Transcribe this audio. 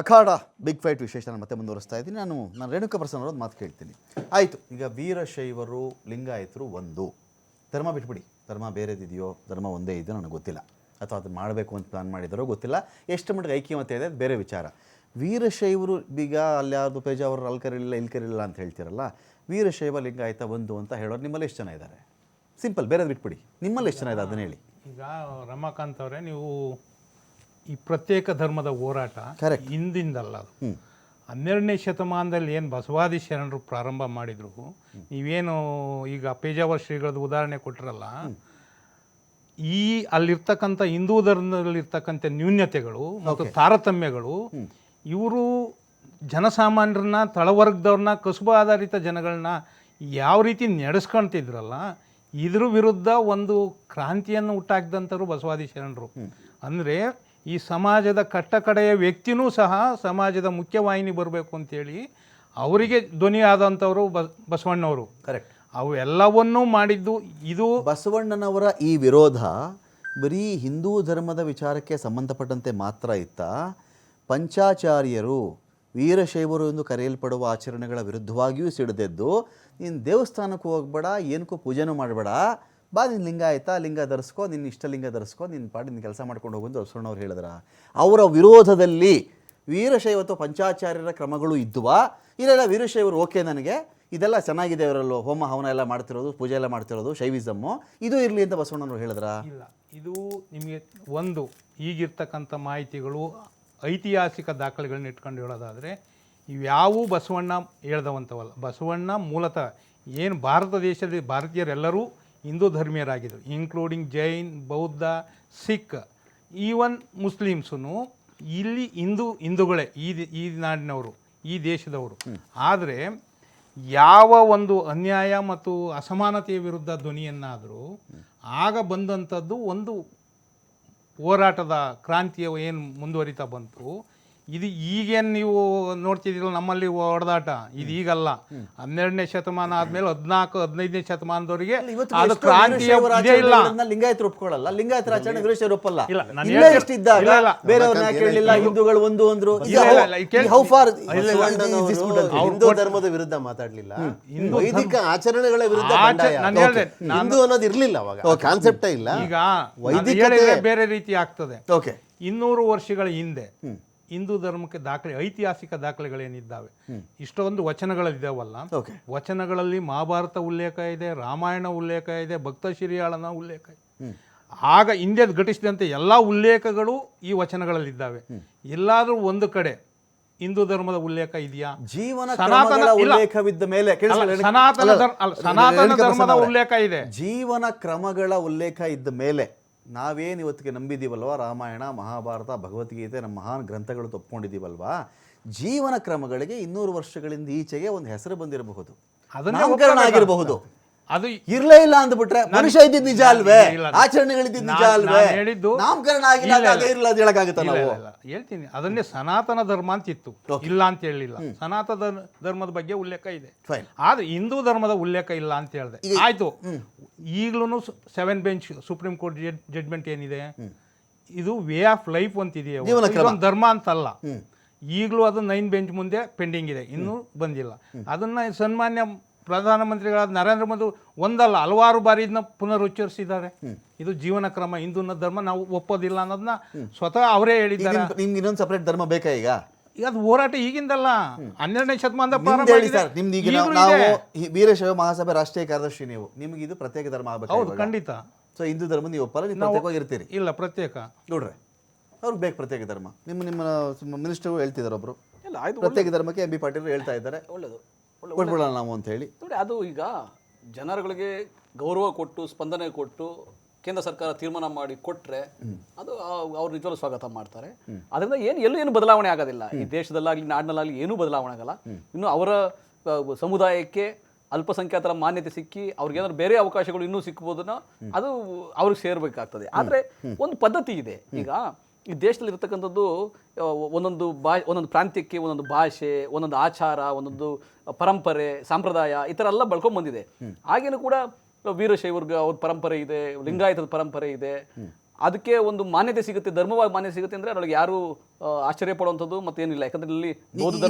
ಅಖಾಡ big fight ವಿಶೇಷ ನಾನು ಮತ್ತೆ ಮುಂದುವರಿಸ್ತಾ ಇದ್ದೀನಿ. ನಾನು ನಾನು ರೇಣುಕಾ ಪ್ರಸನ್ನ ಮಾತು ಕೇಳ್ತೀನಿ. ಆಯಿತು, ಈಗ ವೀರಶೈವರು ಲಿಂಗಾಯತರು ಒಂದು. ಧರ್ಮ ಬಿಟ್ಬಿಡಿ. ಧರ್ಮ ಬೇರೆದಿದೆಯೋ, ಧರ್ಮ ಒಂದೇ ಇದೆಯೋ ನನಗೆ ಗೊತ್ತಿಲ್ಲ. ಅಥವಾ ಅದು ಮಾಡಬೇಕು ಅಂತ ಪ್ಲಾನ್ ಮಾಡಿದಾರೋ ಗೊತ್ತಿಲ್ಲ. ಎಷ್ಟು ಮಟ್ಟಿಗೆ ಐಕ್ಯಮತೆ ಇದೆ, ಅದು ಬೇರೆ ವಿಚಾರ. ವೀರಶೈವರು ಈಗ ಅಲ್ಲಿ ಯಾವುದು ಪೇಜಾವರು ಅಲ್ಲಿ ಕರೀಲಿಲ್ಲ ಇಲ್ಲಿ ಕರೀಲಿಲ್ಲ ಅಂತ ಹೇಳ್ತೀರಲ್ಲ ವೀರಶೈವ ಲಿಂಗಾಯತ ಒಂದು ಅಂತ ಹೇಳೋರು ನಿಮ್ಮಲ್ಲಿ ಎಷ್ಟು ಜನ ಇದ್ದಾರೆ ಸಿಂಪಲ್ ಬೇರೆದು ಬಿಟ್ಬಿಡಿ. ನಿಮ್ಮಲ್ಲಿ ಎಷ್ಟು ಜನ ಇದೆ ಅದನ್ನ ಹೇಳಿ. ಈಗ ರಮಾಕಾಂತ್ ಅವರೇ, ನೀವು ಈ ಪ್ರತ್ಯೇಕ ಧರ್ಮದ ಹೋರಾಟ. ಹಿಂದಿಂದಲ್ಲ ಅದು. ಹನ್ನೆರಡನೇ ಶತಮಾನದಲ್ಲಿ ಏನು ಬಸವಾದಿ ಶರಣರು ಪ್ರಾರಂಭ ಮಾಡಿದ್ರು ನೀವೇನು ಈಗ ಪೇಜಾವರ್ ಶ್ರೀಗಳದ್ದು ಉದಾಹರಣೆ ಕೊಟ್ಟರಲ್ಲ ಈ ಅಲ್ಲಿರ್ತಕ್ಕಂಥ ಹಿಂದೂ ಧರ್ಮದಲ್ಲಿರ್ತಕ್ಕಂಥ ನ್ಯೂನ್ಯತೆಗಳು ಮತ್ತು ತಾರತಮ್ಯಗಳು ಇವರು ಜನಸಾಮಾನ್ಯರನ್ನ ತಳವರ್ಗದವ್ರನ್ನ ಕಸುಬು ಆಧಾರಿತ ಜನಗಳನ್ನ ಯಾವ ರೀತಿ ನಡೆಸ್ಕೊಳ್ತಿದ್ರಲ್ಲ ಇದ್ರ ವಿರುದ್ಧ ಒಂದು ಕ್ರಾಂತಿಯನ್ನು ಹುಟ್ಟಾಕಿದಂಥವ್ರು ಬಸವಾದಿ ಶರಣರು. ಅಂದರೆ ಈ ಸಮಾಜದ ಕಟ್ಟಕಡೆಯ ವ್ಯಕ್ತಿನೂ ಸಹ ಸಮಾಜದ ಮುಖ್ಯವಾಹಿನಿ ಬರಬೇಕು ಅಂತೇಳಿ ಅವರಿಗೆ ಧ್ವನಿ ಆದಂಥವರು ಬಸ್ ಬಸವಣ್ಣವರು. ಕರೆಕ್ಟ್ ಅವೆಲ್ಲವನ್ನೂ ಮಾಡಿದ್ದು ಇದು ಬಸವಣ್ಣನವರ ಈ ವಿರೋಧ ಬರೀ ಹಿಂದೂ ಧರ್ಮದ ವಿಚಾರಕ್ಕೆ ಸಂಬಂಧಪಟ್ಟಂತೆ ಮಾತ್ರ ಇತ್ತ ಪಂಚಾಚಾರ್ಯರು ವೀರಶೈವರು ಎಂದು ಕರೆಯಲ್ಪಡುವ ಆಚರಣೆಗಳ ವಿರುದ್ಧವಾಗಿಯೂ ಸಿಡಿದೆದ್ದು ನೀನು ದೇವಸ್ಥಾನಕ್ಕೂ ಹೋಗ್ಬೇಡ ಏನಕ್ಕೂ ಪೂಜೆನೂ ಮಾಡಬೇಡ ಬಾ ನಿನ್ನ ಲಿಂಗ ಆಯ್ತಾ? ಲಿಂಗ ಧರಿಸ್ಕೋ ನಿನ್ನ ಇಷ್ಟ ಲಿಂಗ ಧರಿಸ್ಕೋ ನಿನ್ನ ಪಾಡಿ ನಿನ್ನ ಕೆಲಸ ಮಾಡ್ಕೊಂಡು ಹೋಗು ಬಸವಣ್ಣವ್ರು ಹೇಳಿದ್ರ. ಅವರ ವಿರೋಧದಲ್ಲಿ ವೀರಶೈವ ಅಥವಾ ಪಂಚಾಚಾರ್ಯರ ಕ್ರಮಗಳು ಇದ್ದುವಾ ಇಲ್ಲೆಲ್ಲ ವೀರಶೈವರು ಓಕೆ ನನಗೆ. ಇದೆಲ್ಲ ಚೆನ್ನಾಗಿದೆ ಅವರಲ್ಲೂ ಹೋಮ, ಹವನ ಎಲ್ಲ ಮಾಡ್ತಿರೋದು, ಪೂಜೆ ಎಲ್ಲ ಮಾಡ್ತಿರೋದು, ಶೈವಿಸಮ್ಮು. ಇದು ಇರಲಿ ಅಂತ ಬಸವಣ್ಣನವರು ಹೇಳಿದ್ರ? ಇಲ್ಲ. ಇದು ನಿಮಗೆ ಒಂದು, ಈಗಿರ್ತಕ್ಕಂಥ ಮಾಹಿತಿಗಳು, ಐತಿಹಾಸಿಕ ದಾಖಲೆಗಳನ್ನ ಇಟ್ಕೊಂಡು ಹೇಳೋದಾದರೆ, ಇವ್ಯಾವೂ ಬಸವಣ್ಣ ಹೇಳ್ದವಂಥವಲ್ಲ ಬಸವಣ್ಣ ಮೂಲತಃ ಏನು ಭಾರತ ದೇಶದಲ್ಲಿ ಭಾರತೀಯರೆಲ್ಲರೂ ಹಿಂದೂ ಧರ್ಮೀಯರಾಗಿದ್ದರು. ಇನ್ಕ್ಲೂಡಿಂಗ್ ಜೈನ್ ಬೌದ್ಧ ಸಿಖ್ ಈವನ್ ಮುಸ್ಲಿಮ್ಸೂ ಇಲ್ಲಿ ಹಿಂದೂ ಹಿಂದೂಗಳೇ ಈ ಈ ನಾಡಿನವರು ಈ ದೇಶದವರು. ಆದರೆ ಯಾವ ಒಂದು ಅನ್ಯಾಯ ಮತ್ತು ಅಸಮಾನತೆಯ ವಿರುದ್ಧ ಧ್ವನಿಯನ್ನಾದರೂ ಆಗ ಬಂದಂಥದ್ದು ಒಂದು ಹೋರಾಟದ ಕ್ರಾಂತಿಯ ಏನು ಮುಂದುವರಿತಾ ಬಂತು. ಇದು ಈಗೇನು ನೀವು ನೋಡ್ತಿದ್ದೀರಲ್ಲ ನಮ್ಮಲ್ಲಿ ಹೊಡೆದಾಟ. ಇದು ಈಗಲ್ಲ. ಹನ್ನೆರಡನೇ ಶತಮಾನ ಆದ್ಮೇಲೆ ಹದಿನಾಲ್ಕು ಹದಿನೈದನೇ ಶತಮಾನದವರಿಗೆ ಅದು ಕ್ರಾಂತಿಯ ಇಲ್ಲ. ಲಿಂಗಾಯತರು ಒಪ್ಕೊಳ್ಳಲ್ಲ ಲಿಂಗಾಯತರ ಆಚರಣೆ ವೀರೇಶ್ವರ ಒಪ್ಪಲ್ಲ ಇಲ್ಲ. ಬೇರೆಯವ್ರನ್ನ ಯಾಕೆ ಕೇಳಲಿಲ್ಲ ಹಿಂದೂಗಳು ಒಂದು ಅಂದ್ರು. ಇಲ್ಲ, ಇಲ್ಲ, ಇಲ್ಲ, ಈ ಹೌ ಫಾರ್ ಹಿಂದೂ ಧರ್ಮದ ವಿರುದ್ಧ ಮಾತಾಡ್ಲಿಲ್ಲ. ವೈದಿಕ ಆಚರಣೆಗಳ ವಿರುದ್ಧ ಹಿಂದೂ ಅನ್ನೋದು ಇರ್ಲಿಲ್ಲ ಅವಾಗ. ಕಾನ್ಸೆಪ್ಟೇ ಇಲ್ಲ. ಈಗ ವೈದಿಕ ವೈದಿಕತೆ- ಬೇರೆ ರೀತಿ ಆಗ್ತದೆ. ಓಕೆ. ಇನ್ನೂರು ವರ್ಷಗಳ ಹಿಂದೆ ಹಿಂದೂ ಧರ್ಮಕ್ಕೆ ದಾಖಲೆ ಐತಿಹಾಸಿಕ ದಾಖಲೆಗಳೇನಿದ್ದಾವೆ? ಇಷ್ಟೊಂದು ವಚನಗಳಿದ್ದಾವಲ್ಲ? ವಚನಗಳಲ್ಲಿ ಮಹಾಭಾರತ ಉಲ್ಲೇಖ ಇದೆ ರಾಮಾಯಣ ಉಲ್ಲೇಖ ಇದೆ ಭಕ್ತ ಶ್ರೀಯಾಳನ ಉಲ್ಲೇಖ ಇದೆ. ಆಗ ಹಿಂದೆ ಘಟಿಸಿದಂತೆ ಎಲ್ಲ ಉಲ್ಲೇಖಗಳು ಈ ವಚನಗಳಲ್ಲಿದ್ದಾವೆ. ಎಲ್ಲಾದರೂ ಒಂದು ಕಡೆ ಹಿಂದೂ ಧರ್ಮದ ಉಲ್ಲೇಖ ಇದೆಯಾ? ಜೀವನ ಸನಾತನ-. ಉಲ್ಲೇಖವಿದ್ದ ಮೇಲೆ ಸನಾತನ ಧರ್ಮದ ಉಲ್ಲೇಖ ಇದೆ. ಜೀವನ ಕ್ರಮಗಳ ಉಲ್ಲೇಖ ಇದ್ದ ಮೇಲೆ ನಾವೇನು ಇವತ್ತಿಗೆ ನಂಬಿದ್ದೀವಲ್ವ ರಾಮಾಯಣ ಮಹಾಭಾರತ ಭಗವದ್ಗೀತೆ ನಮ್ಮ ಮಹಾನ್ ಗ್ರಂಥಗಳು ತಪ್ಕೊಂಡಿದ್ದೀವಲ್ವಾ ಜೀವನ ಕ್ರಮಗಳಿಗೆ ಇನ್ನೂರು ವರ್ಷಗಳಿಂದ ಈಚೆಗೆ ಒಂದು ಹೆಸರು ಬಂದಿರಬಹುದು. ಆಗಿರಬಹುದು. ಅದು ಇರ್ಲೇ ಇಲ್ಲ ಅಂದ್ಬಿಟ್ರೆ ಮನುಷ್ಯ ಇದ್ದಿದ್ದು ನಿಜ ಅಲ್ವೇ? ಆಚರಣೆಗಳಿದ್ದಿದ್ ನಿಜ ಅಲ್ವೇ? ಹೇಳಿದ್ದು ನಾಮಕರಣ ಆಗಿಲ್ಲ ಅದೇ ಇರಲ್ಲ ಹೇಳಕ್ಕಾಗುತ್ತಾ ನಾವು. ಹೇಳ್ತೀನಿ. ಅದನ್ನೇ ಸನಾತನ ಧರ್ಮ ಅಂತ ಇತ್ತು. ಇಲ್ಲ ಅಂತ ಹೇಳಿಲ್ಲ. ಸನಾತನ ಧರ್ಮದ ಬಗ್ಗೆ ಉಲ್ಲೇಖ ಇದೆ. ಆದ್ರೆ ಹಿಂದೂ ಧರ್ಮದ ಉಲ್ಲೇಖ ಇಲ್ಲ ಅಂತ ಹೇಳಿದೆ. ಆಯ್ತು. ಈಗಲೂ seven bench supreme court judgement ಏನಿದೆ? ಇದು ವೇ ಆಫ್ ಲೈಫ್ ಅಂತಿದೆಯಾ ಧರ್ಮ ಅಂತಲ್ಲ. ಈಗಲೂ ಅದು ನೈನ್ ಬೆಂಚ್ ಮುಂದೆ ಪೆಂಡಿಂಗ್ ಇದೆ. ಇನ್ನೂ ಬಂದಿಲ್ಲ. ಅದನ್ನ ಸನ್ಮಾನ್ಯ ಪ್ರಧಾನಮಂತ್ರಿಗಳಾದ ನರೇಂದ್ರ ಮೋದಿ ಒಂದಲ್ಲ ಹಲವಾರು ಬಾರಿ ಇದನ್ನ ಪುನರುಚ್ಚರಿಸಿದ್ದಾರೆ. ಇದು ಜೀವನ ಕ್ರಮ ಹಿಂದೂನ ಧರ್ಮ ನಾವು ಒಪ್ಪೋದಿಲ್ಲ ಅನ್ನೋದನ್ನ ಸ್ವತಃ ಅವರೇ ಹೇಳಿದ್ದಾರೆ. ನಿಮ್- ನಿಮ್ಗೆ ಇನ್ನೊಂದು ಸಪರೇಟ್ ಧರ್ಮ ಬೇಕಾ ಈಗ? ಈಗ ಅದು ಹೋರಾಟ ಈಗಿಂದಲ್ಲ. ಹನ್ನೆರಡನೇ ಶತಮಾನದ ವೀರಶೈವ ಮಹಾಸಭೆ ರಾಷ್ಟ್ರೀಯ ಕಾರ್ಯದರ್ಶಿ ನೀವು. ನಿಮ್ಗೆ ಇದು ಪ್ರತ್ಯೇಕ ಧರ್ಮ ಹೌದು ಆಗ್ಬೇಕು ಖಂಡಿತ. ಸೊ ಹಿಂದೂ ಧರ್ಮ ನೀವು ಒಪ್ಪಲ್ಲ ನೀವು ಪ್ರತ್ಯೇಕವಾಗಿ ಇರ್ತೀರಿ ಇಲ್ಲ ಪ್ರತ್ಯೇಕ. ನೋಡ್ರಿ ಅವ್ರಿಗೆ ಬೇಕು ಪ್ರತ್ಯೇಕ ಧರ್ಮ. ನಿಮ್ಮ ನಿಮ್ಮ ಮಿನಿಸ್ಟರ್ ಹೇಳ್ತಿದ್ದಾರೆ ಒಬ್ರು. ಇಲ್ಲ ಆಯ್ತು ಪ್ರತ್ಯೇಕ ಧರ್ಮಕ್ಕೆ ಎಂ ಬಿ ಪಾಟೀಲ್ ಹೇಳ್ತಾ ಇದ್ದಾರೆ. ಒಳ್ಳೇದು. ಒಳ್ಳೆ ಕೊಟ್ಬಿಡೋಣ ನಾವು ಅಂತ ಹೇಳಿ ನೋಡಿ ಅದು ಈಗ ಜನರುಗಳಿಗೆ ಗೌರವ ಕೊಟ್ಟು ಸ್ಪಂದನೆ ಕೊಟ್ಟು ಕೇಂದ್ರ ಸರ್ಕಾರ ತೀರ್ಮಾನ ಮಾಡಿ ಕೊಟ್ರೆ ಅದು ಅವ್ರ ನಿಜವಾಗ್ಲೂ ಸ್ವಾಗತ ಮಾಡ್ತಾರೆ. ಅದರಿಂದ ಏನು ಎಲ್ಲೂ ಏನು ಬದಲಾವಣೆ ಆಗೋದಿಲ್ಲ. ಈ ದೇಶದಲ್ಲಾಗಲಿ ನಾಡಿನಲ್ಲಾಗಲಿ ಏನೂ ಬದಲಾವಣೆ ಆಗಲ್ಲ. ಇನ್ನು ಅವರ ಸಮುದಾಯಕ್ಕೆ ಅಲ್ಪಸಂಖ್ಯಾತರ ಮಾನ್ಯತೆ ಸಿಕ್ಕಿ ಅವ್ರಿಗೆ ಏನಾದ್ರು ಬೇರೆ ಅವಕಾಶಗಳು ಇನ್ನೂ ಸಿಕ್ಬೋದನ್ನ ಅದು ಅವ್ರಿಗೆ ಸೇರ್ಬೇಕಾಗ್ತದೆ. ಆದ್ರೆ ಒಂದು ಪದ್ಧತಿ ಇದೆ. ಈಗ ಈ ದೇಶದಲ್ಲಿ ಇರತಕ್ಕಂಥದ್ದು ಒಂದೊಂದು ಬಾ ಒಂದೊಂದು ಪ್ರಾಂತ್ಯಕ್ಕೆ ಒಂದೊಂದು ಭಾಷೆ ಒಂದೊಂದು ಆಚಾರ ಒಂದೊಂದು ಪರಂಪರೆ ಸಂಪ್ರದಾಯ ಈ ಥರ ಎಲ್ಲ ಬಳ್ಕೊಂಡು ಬಂದಿದೆ. ಹಾಗೇನು ಕೂಡ ವೀರಶೈವರ್ಗ ಅವ್ರ ಪರಂಪರೆ ಇದೆ ಲಿಂಗಾಯತದ ಪರಂಪರೆ ಇದೆ. ಅದಕ್ಕೆ ಒಂದು ಮಾನ್ಯತೆ ಸಿಗುತ್ತೆ ಧರ್ಮವಾಗಿ ಮಾನ್ಯತೆ ಸಿಗುತ್ತೆ ಅಂದರೆ ಅದರೊಳಗೆ ಯಾರು ಆಶ್ಚರ್ಯ ಪಡುವಂಥದ್ದು ಮತ್ತೇನಿಲ್ಲ. ಯಾಕಂದ್ರೆ ಇಲ್ಲಿ ಬೌದ್ಧ